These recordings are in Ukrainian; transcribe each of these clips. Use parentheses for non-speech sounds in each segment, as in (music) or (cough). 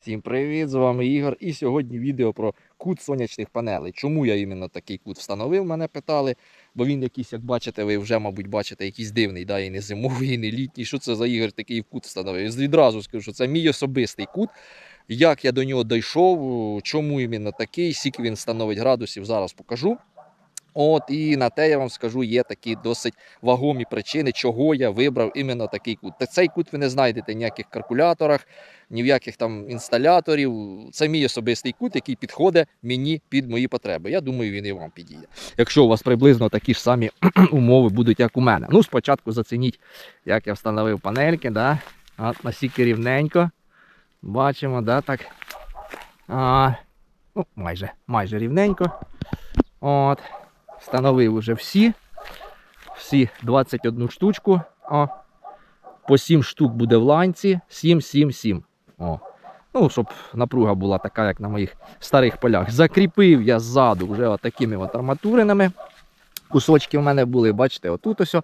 Всім привіт! З вами Ігор. І сьогодні відео про кут сонячних панелей. Чому я іменно такий кут встановив, мене питали. Бо він якийсь, як бачите, ви вже, мабуть, бачите, якийсь дивний, да, і не зимовий, і не літній. Що це за Ігор такий кут встановив? І Відразу скажу, що це мій особистий кут. Як я до нього дійшов, чому іменно такий, скільки він становить градусів, зараз покажу. От і на те я вам скажу, є такі досить вагомі причини, чого я вибрав іменно такий кут. Та цей кут ви не знайдете ніяких калькуляторах, ні в яких там інсталяторів. Це мій особистий кут, який підходить мені під мої потреби. Я думаю, він і вам підійде. Якщо у вас приблизно такі ж самі (clears throat) умови будуть, як у мене. Ну, спочатку зацініть, як я встановив панельки, да? От настільки рівненько. Бачимо, да, так. А, ну, майже, майже рівненько. От. Встановив уже всі. Всі 21 штучку. О. По 7 штук буде в ланці. 7, 7, 7. О. Ну, щоб напруга була така, як на моїх старих полях. Закріпив я ззаду вже отакими от арматуринами. Кусочки в мене були, бачите, отут ось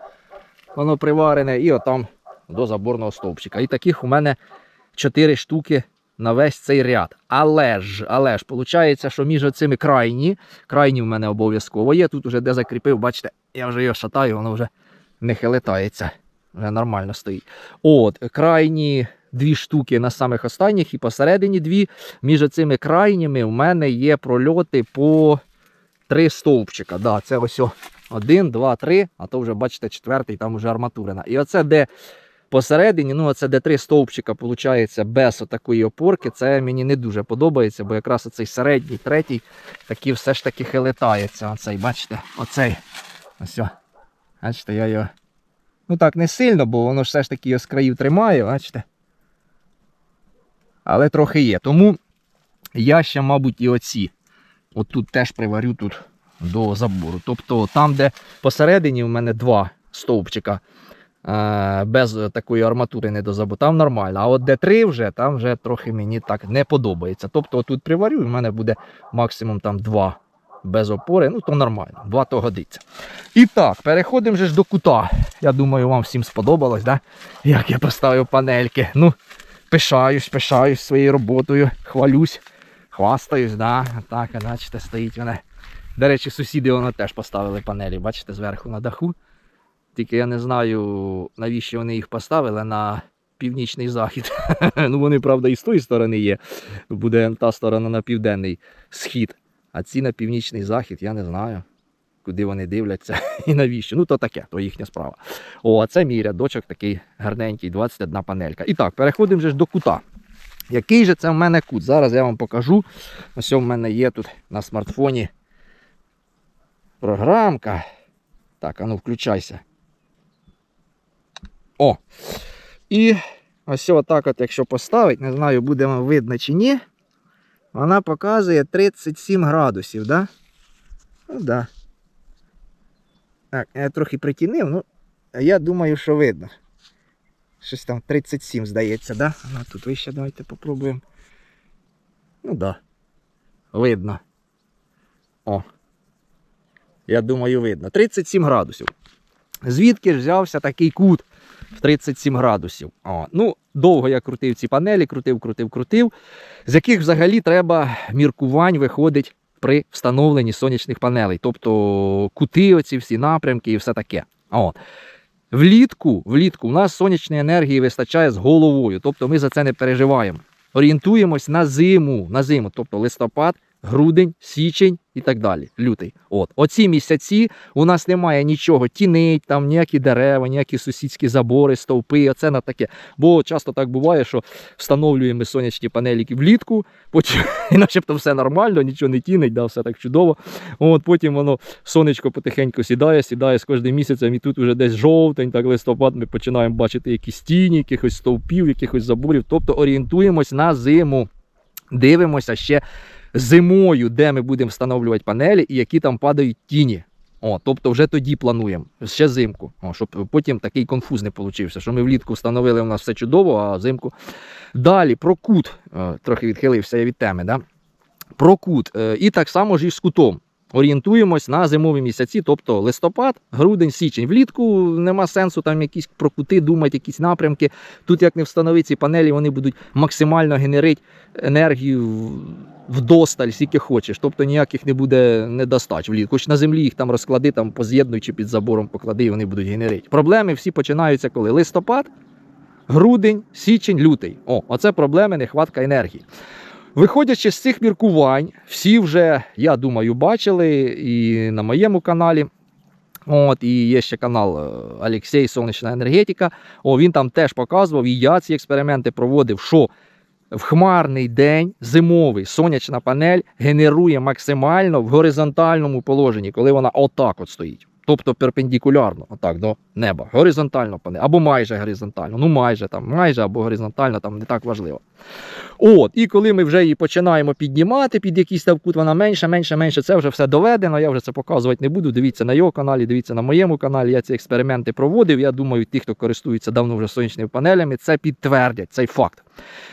воно приварене, і отам до заборного стовпчика. І таких у мене 4 штуки на весь цей ряд. Але ж, але ж, виходить, що між цими крайні, крайні в мене обов'язково є. Тут уже де закріпив, бачите, я вже його шатаю, воно вже не хилитається. Вже нормально стоїть. От, крайні дві штуки на самих останніх і посередині дві. Між цими крайніми в мене є прольоти по три стовпчика. Да, це ось один, два, три, а то вже бачите, четвертий, там вже арматурина. І оце де посередині, ну оце де три стовпчика, виходить, без такої опорки, це мені не дуже подобається, бо якраз оцей середній, третій, такий все ж таки хилитається. Оцей, бачите, оцей. Ось. Бачите, я його. Ну так, не сильно, бо воно все ж таки його з країв тримає, бачите. Але трохи є. Тому я ще, мабуть, і оці. От тут теж приварю тут до забору. Тобто там, де посередині в мене два стовпчика без такої арматури не до забору, там нормально. А от де три вже, там вже трохи мені так не подобається. Тобто тут приварю, і в мене буде максимум там два без опори, ну то нормально, два то годиться. І так, переходимо же ж до кута. Я думаю, вам всім сподобалось, да? як я поставив панельки. Ну, пишаюсь, пишаюсь своєю роботою, хвалюсь, хвастаюсь, да? так, бачите, стоїть вона. До речі, сусіди воно теж поставили панелі, бачите, зверху на даху. Тільки я не знаю, навіщо вони їх поставили на північний захід. (laughs) ну, вони, правда, і з тої сторони є. Буде та сторона на південний схід. А ці на північний захід, я не знаю, куди вони дивляться (laughs) і навіщо. Ну, то таке, то їхня справа. О, а це мій рядочок такий гарненький, 21 панелька. І так, переходимо вже до кута. Який же це в мене кут? Зараз я вам покажу. Ось у мене є тут на смартфоні програмка. Так, а ну включайся. О! І ось отак от, якщо поставити, не знаю, буде видно чи ні. Вона показує 37 градусів, да? Ну да. Так, я трохи притінив, ну, я думаю, що видно. Щось там 37, здається, да? Ну тут вище давайте попробуємо. Ну да. Видно. О. Я думаю, видно. 37 градусів. Звідки ж взявся такий кут в 37 градусів? О, ну, довго я крутив ці панелі, крутив, крутив, крутив. З яких взагалі треба міркувань виходить при встановленні сонячних панелей. Тобто кути, оці всі напрямки і все таке. От. Влітку, влітку у нас сонячної енергії вистачає з головою, тобто ми за це не переживаємо. Орієнтуємось на зиму, на зиму, тобто листопад, грудень, січень і так далі. Лютий. От. Оці місяці у нас немає нічого, тінить, там ніякі дерева, ніякі сусідські забори, стовпи, оце на таке. Бо часто так буває, що встановлюємо сонячні панеліки влітку, потім (laughs) начебто все нормально, нічого не тінить, да, все так чудово. От, потім воно сонечко потихеньку сідає, сідає з кожним місяцем, і тут вже десь жовтень, так листопад, ми починаємо бачити якісь тіні, якихось стовпів, якихось заборів. Тобто орієнтуємось на зиму. Дивимося ще зимою, де ми будемо встановлювати панелі і які там падають тіні. О, тобто вже тоді плануємо, ще зимку, О, щоб потім такий конфуз не получився, що ми влітку встановили у нас все чудово, а взимку. Далі про кут, Е, трохи відхилився я від теми. Да? Про кут. Е, І так само ж і з кутом. Орієнтуємось на зимові місяці, тобто листопад, грудень, січень. Влітку нема сенсу там якісь про кути думати, якісь напрямки. Тут, як не встановити ці панелі, вони будуть максимально генерити енергію вдосталь, скільки хочеш. Тобто ніяких не буде недостач влітку. Хоч на землі їх там розклади, там поз'єднуй чи під забором поклади, і вони будуть генерити. Проблеми всі починаються коли листопад, грудень, січень, лютий. О, оце проблеми, нехватка енергії. Виходячи з цих міркувань, всі вже, я думаю, бачили і на моєму каналі. От, і є ще канал е, Олексій Сонячна енергетика. О, він там теж показував, і я ці експерименти проводив, що в хмарний день зимовий сонячна панель генерує максимально в горизонтальному положенні, коли вона отак от стоїть. Тобто перпендикулярно, отак до неба. Горизонтально панель, або майже горизонтально. Ну, майже там, майже або горизонтально, там не так важливо. От, і коли ми вже її починаємо піднімати під якийсь там кут, вона менше, менше, менше, це вже все доведено. Я вже це показувати не буду. Дивіться на його каналі, дивіться на моєму каналі. Я ці експерименти проводив. Я думаю, ті, хто користується давно вже сонячними панелями, це підтвердять цей факт.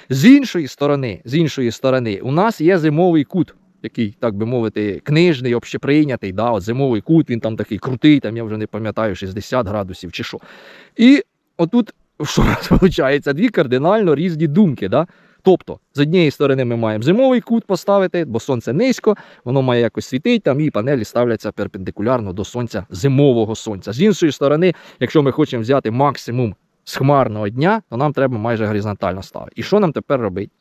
З іншої сторони, з іншої сторони, у нас є зимовий кут. Який, так би мовити, книжний, общеприйнятий, да, от зимовий кут, він там такий крутий, там я вже не пам'ятаю, 60 градусів чи що. І отут, (laughs) що нас виходить, дві кардинально різні думки. Да? Тобто, з однієї сторони, ми маємо зимовий кут поставити, бо сонце низько, воно має якось світить, там і панелі ставляться перпендикулярно до сонця, зимового сонця. З іншої сторони, якщо ми хочемо взяти максимум з хмарного дня, то нам треба майже горизонтально ставити. І що нам тепер робити?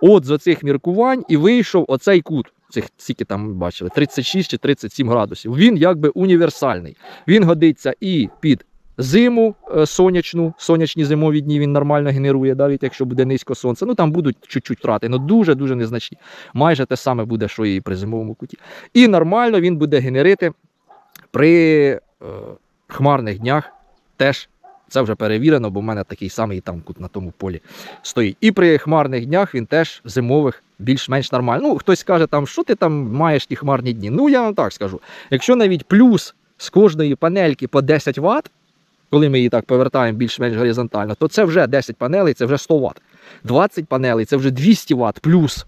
От з оцих міркувань і вийшов оцей кут. Цих скільки там бачили, 36 чи 37 градусів. Він якби універсальний. Він годиться і під зиму е, сонячну, сонячні зимові дні він нормально генерує, навіть якщо буде низько сонце. Ну там будуть чуть-чуть втрати, але дуже-дуже незначні. Майже те саме буде, що і при зимовому куті. І нормально він буде генерити при е, хмарних днях теж. Це вже перевірено, бо в мене такий самий там кут на тому полі стоїть. І при хмарних днях він теж зимових більш-менш нормально. Ну, хтось каже, там, що ти там маєш ті хмарні дні. Ну, я вам так скажу. Якщо навіть плюс з кожної панельки по 10 Вт, коли ми її так повертаємо більш-менш горизонтально, то це вже 10 панелей, це вже 100 Вт. 20 панелей це вже 200 Вт плюс.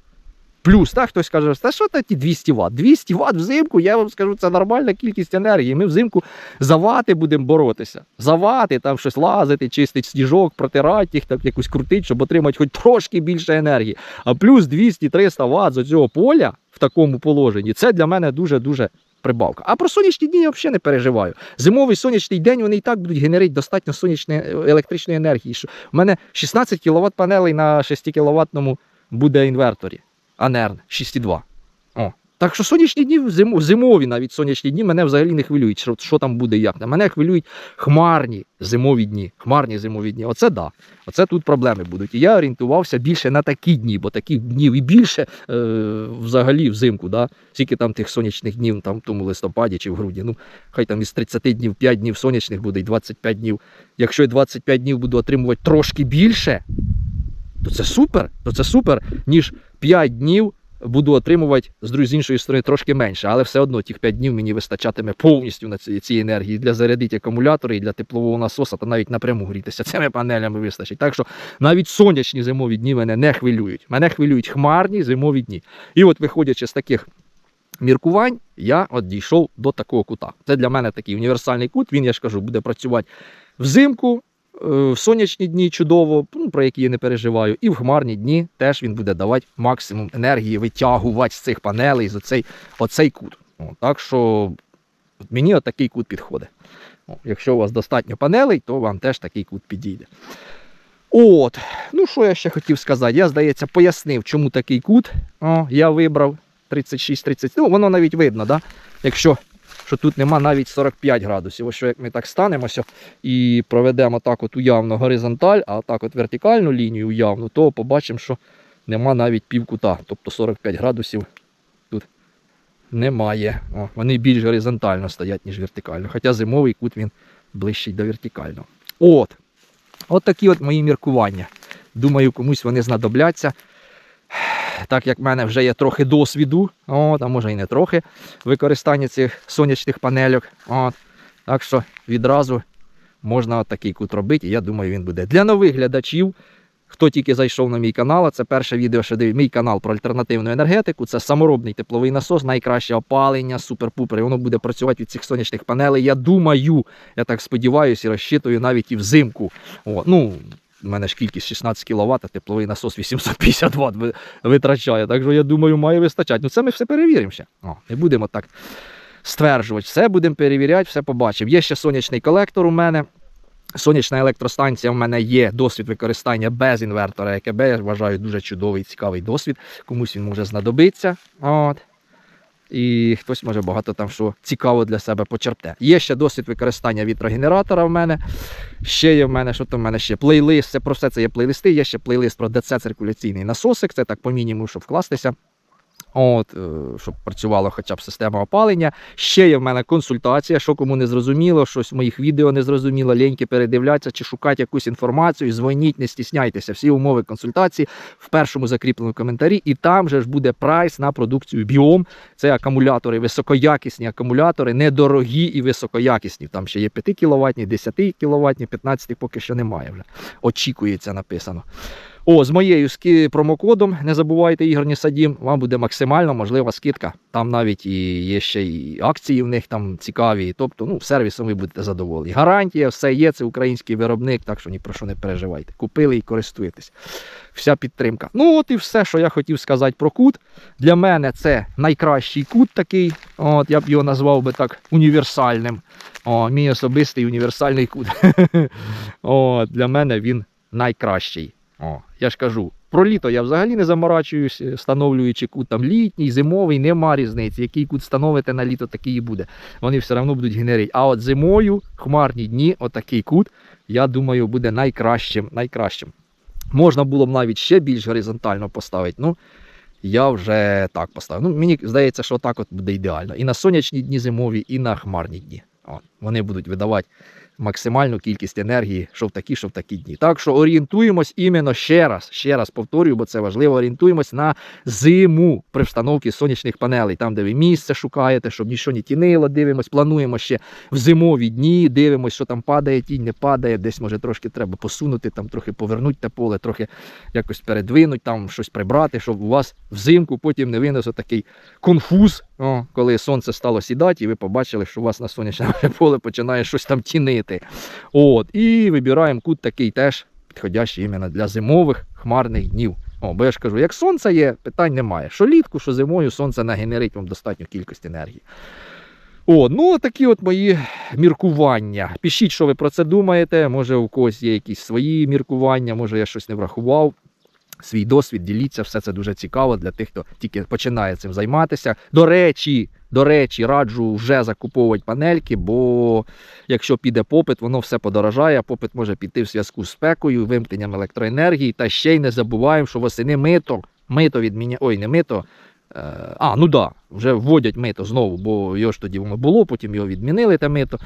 Плюс, так, хтось каже, та що та ті 200 Вт? 200 Вт взимку, я вам скажу, це нормальна кількість енергії. Ми взимку за вати будемо боротися. За вати, там щось лазити, чистити сніжок, протирати їх, так якось крутити, щоб отримати хоч трошки більше енергії. А плюс 200-300 Вт з цього поля в такому положенні, це для мене дуже-дуже прибавка. А про сонячні дні я взагалі не переживаю. Зимовий сонячний день вони і так будуть генерити достатньо сонячної електричної енергії. Що У мене 16 кВт панелей на 6 кВт буде інверторі. Анерн 6,2. О. Так що сонячні дні, зим, зимові навіть сонячні дні мене взагалі не хвилюють, що, що там буде як. Мене хвилюють хмарні зимові дні. Хмарні зимові дні. Оце да. Оце тут проблеми будуть. І я орієнтувався більше на такі дні, бо таких днів і більше е, взагалі взимку. Да? Скільки там тих сонячних днів, там в тому листопаді чи в грудні. Ну, хай там із 30 днів 5 днів сонячних буде і 25 днів. Якщо я 25 днів буду отримувати трошки більше, то це супер, то це супер, ніж 5 днів буду отримувати з іншої сторони трошки менше, але все одно тих 5 днів мені вистачатиме повністю на ці, ці енергії для зарядити акумулятори і для теплового насоса, та навіть напряму грітися цими панелями вистачить. Так що навіть сонячні зимові дні мене не хвилюють. Мене хвилюють хмарні зимові дні. І от, виходячи з таких міркувань, я от дійшов до такого кута. Це для мене такий універсальний кут. Він, я ж кажу, буде працювати взимку, в сонячні дні чудово, ну, про які я не переживаю, і в хмарні дні теж він буде давати максимум енергії, витягувати з цих панелей з оцей, оцей кут. О, так що мені отакий кут підходить. О, якщо у вас достатньо панелей, то вам теж такий кут підійде. От, ну що я ще хотів сказати? Я, здається, пояснив, чому такий кут О, я вибрав 36-30. Ну, воно навіть видно, да? якщо що тут нема навіть 45 градусів. Ось що як ми так станемося і проведемо так от уявно горизонталь, а так от вертикальну лінію уявну, то побачимо, що нема навіть півкута. Тобто 45 градусів тут немає. О, вони більш горизонтально стоять, ніж вертикально. Хоча зимовий кут він ближчий до вертикального. От. От такі от мої міркування. Думаю, комусь вони знадобляться. Так як в мене вже є трохи досвіду, от, а може і не трохи, використання цих сонячних панельок. От. Так що відразу можна от такий кут робити, і я думаю, він буде. Для нових глядачів Хто тільки зайшов на мій канал, а це перше відео, що дивить мій канал про альтернативну енергетику. Це саморобний тепловий насос, найкраще опалення, супер-пупер. І воно буде працювати від цих сонячних панелей. Я думаю, я так сподіваюся і розчитую навіть і взимку. О, ну, у мене ж кількість 16 кВт, а тепловий насос 850 Вт витрачає. Так що я думаю, має вистачати. Ну це ми все перевіримо ще. О, не будемо так стверджувати. Все будемо перевіряти, все побачимо. Є ще сонячний колектор у мене. Сонячна електростанція в мене є досвід використання без інвертора ЕКБ. Я вважаю дуже чудовий, цікавий досвід. Комусь він може знадобитися. От. І хтось може багато там що цікаво для себе почерпте. Є ще досвід використання вітрогенератора в мене. Ще є в мене, що там в мене ще плейлист. Це про все це є плейлисти. Є ще плейлист про ДЦ циркуляційний насосик. Це так по мінімуму, щоб вкластися. От, е, щоб працювала хоча б система опалення. Ще є в мене консультація, що кому не зрозуміло, щось в моїх відео не зрозуміло, ліньки передивляться чи шукати якусь інформацію, дзвоніть, не стісняйтеся. Всі умови консультації в першому закріпленому коментарі, і там же ж буде прайс на продукцію біом. Це акумулятори, високоякісні акумулятори, недорогі і високоякісні. Там ще є 5 кВт, 10 кВт, 15 поки що немає вже. Очікується написано. О, з моєю промокодом, не забувайте ігорні садім, вам буде максимально можлива скидка. Там навіть і є ще і акції в них там цікаві. Тобто, ну, сервісом ви будете задоволені. Гарантія, все є, це український виробник, так що ні про що не переживайте. Купили і користуєтесь. Вся підтримка. Ну, от і все, що я хотів сказати про кут. Для мене це найкращий кут такий. От, я б його назвав би так універсальним. О, мій особистий універсальний кут. (laughs) От, для мене він найкращий. О, я ж кажу, про літо я взагалі не заморачуюсь, е, встановлюючи кут там літній, зимовий, нема різниці. Який кут встановите на літо, такий і буде. Вони все одно будуть генерити. А от зимою, хмарні дні, отакий кут, я думаю, буде найкращим. найкращим. Можна було б навіть ще більш горизонтально поставити. Ну, я вже так поставив. Ну, мені здається, що так от буде ідеально. І на сонячні дні зимові, і на хмарні дні. От, вони будуть видавати максимальну кількість енергії, що в такі, що в такі дні. Так що орієнтуємось іменно ще раз, ще раз повторюю, бо це важливо. Орієнтуємось на зиму при встановці сонячних панелей, там, де ви місце шукаєте, щоб нічого не тінило, дивимось, плануємо ще в зимові дні, дивимось, що там падає, тінь не падає, десь може трошки треба посунути, там трохи повернути те поле, трохи якось передвинути, там щось прибрати, щоб у вас взимку потім не винесо такий конфуз, о, коли сонце стало сідати, і ви побачили, що у вас на сонячному (laughs) поле починає щось там тінити. От, і вибираємо кут такий теж підходящий іменно для зимових хмарних днів. О, бо я ж кажу, як сонце є, питань немає. Що літку, що зимою сонце нагенерить вам достатню кількість енергії. О, ну такі от мої міркування. Пишіть, що ви про це думаєте. Може, у когось є якісь свої міркування, може я щось не врахував. Свій досвід, діліться, все це дуже цікаво для тих, хто тільки починає цим займатися. До речі, до речі, раджу вже закуповувати панельки, бо якщо піде попит, воно все подорожає. Попит може піти в зв'язку з спекою, вимкненням електроенергії. Та ще й не забуваємо, що восени мито, мито відміняє, Ой, не мито. А, ну да, вже вводять мито знову, бо його ж тоді воно було, потім його відмінили те мито,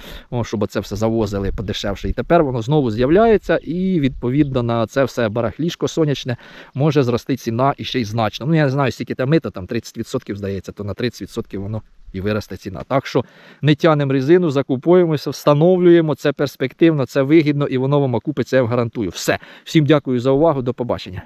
щоб це все завозили подешевше. І тепер воно знову з'являється, і відповідно на це все барахлішко сонячне може зрости ціна і ще й значно. Ну я не знаю, скільки те мито, там 30% здається, то на 30% воно і виросте ціна. Так що не тянемо резину, закуповуємося, встановлюємо. Це перспективно, це вигідно і воно вам окупиться, я вам гарантую. Все. Всім дякую за увагу. До побачення.